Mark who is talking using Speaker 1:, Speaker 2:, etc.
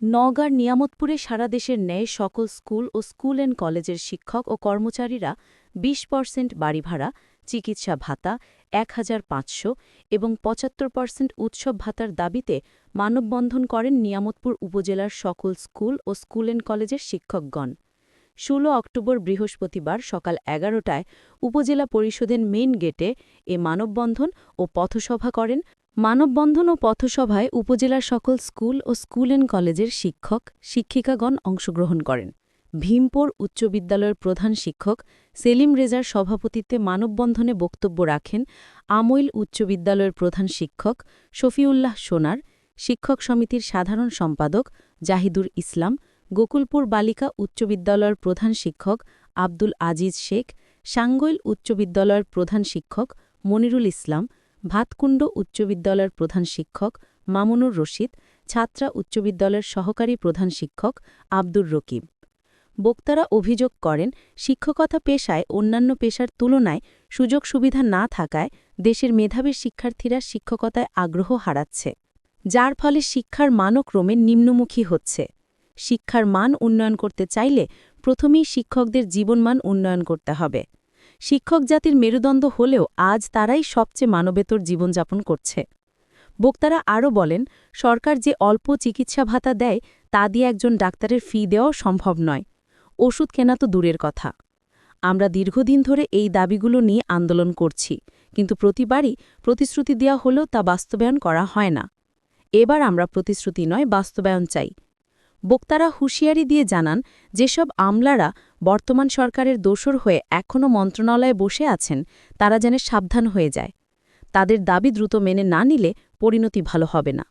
Speaker 1: নওগাঁর নিয়ামতপুরে সারা দেশের ন্যায় সকল স্কুল ও স্কুল অ্যান্ড কলেজের শিক্ষক ও কর্মচারীরা বিশ পার্সেন্ট বাড়ি ভাড়া, চিকিৎসা ভাতা, এক হাজার পাঁচশো এবং পঁচাত্তর পার্সেন্ট উৎসব ভাতার দাবিতে মানববন্ধন করেন নিয়ামতপুর উপজেলার সকল স্কুল ও স্কুল অ্যান্ড কলেজের শিক্ষকগণ। ষোলো অক্টোবর বৃহস্পতিবার সকাল এগারোটায় উপজেলা পরিষদের মেইন গেটে এ মানববন্ধন ও পথসভা করেন মানববন্ধন ও পথসভায় উপজেলার সকল স্কুল ও স্কুল অ্যান্ড কলেজের শিক্ষক, শিক্ষিকাগণ অংশগ্রহণ করেন। ভীমপুর উচ্চ বিদ্যালয়ের প্রধান শিক্ষক সেলিম রেজার সভাপতিত্বে মানববন্ধনে বক্তব্য রাখেন আমইল উচ্চ বিদ্যালয়ের প্রধান শিক্ষক শফিউল্লাহ সোনার, শিক্ষক সমিতির সাধারণ সম্পাদক জাহিদুর ইসলাম, গোকুলপুর বালিকা উচ্চ বিদ্যালয়ের প্রধান শিক্ষক আব্দুল আজিজ শেখ সাঙ্গৈল উচ্চ বিদ্যালয়ের প্রধান শিক্ষক মনিরুল ইসলাম ভাতকুণ্ড উচ্চ বিদ্যালয়ের প্রধান শিক্ষক মামুনুর রশিদ, ছাত্রা উচ্চ বিদ্যালয়ের সহকারী প্রধান শিক্ষক আব্দুর রকিব। বক্তারা অভিযোগ করেন, শিক্ষকতা পেশায় অন্যান্য পেশার তুলনায় সুযোগ সুবিধা না থাকায় দেশের মেধাবী শিক্ষার্থীরা শিক্ষকতায় আগ্রহ হারাচ্ছে, যার ফলে শিক্ষার মানও ক্রমে নিম্নমুখী হচ্ছে। শিক্ষার মান উন্নয়ন করতে চাইলে প্রথমেই শিক্ষকদের জীবনমান উন্নয়ন করতে হবে। শিক্ষক জাতির মেরুদণ্ড হলেও আজ তারাই সবচেয়ে মানবেতর জীবনযাপন করছে। বক্তারা আরও বলেন, সরকার যে অল্প চিকিৎসা ভাতা দেয়, তা দিয়ে একজন ডাক্তারের ফি দেওয়াও সম্ভব নয়। ওষুধ কেনা তো দূরের কথা। আমরা দীর্ঘদিন ধরে এই দাবিগুলো নিয়ে আন্দোলন করছি, কিন্তু প্রতিবারই প্রতিশ্রুতি দেওয়া হলেও তা বাস্তবায়ন করা হয় না। এবার আমরা প্রতিশ্রুতি নয়, বাস্তবায়ন চাই। বক্তারা হুঁশিয়ারি দিয়ে জানান, যেসব আমলারা বর্তমান সরকারের দোসর হয়ে এখনও মন্ত্রণালয়ে বসে আছেন, তারা যেন সাবধান হয়ে যায়। তাদের দাবি দ্রুত মেনে না নিলে পরিণতি ভালো হবে না।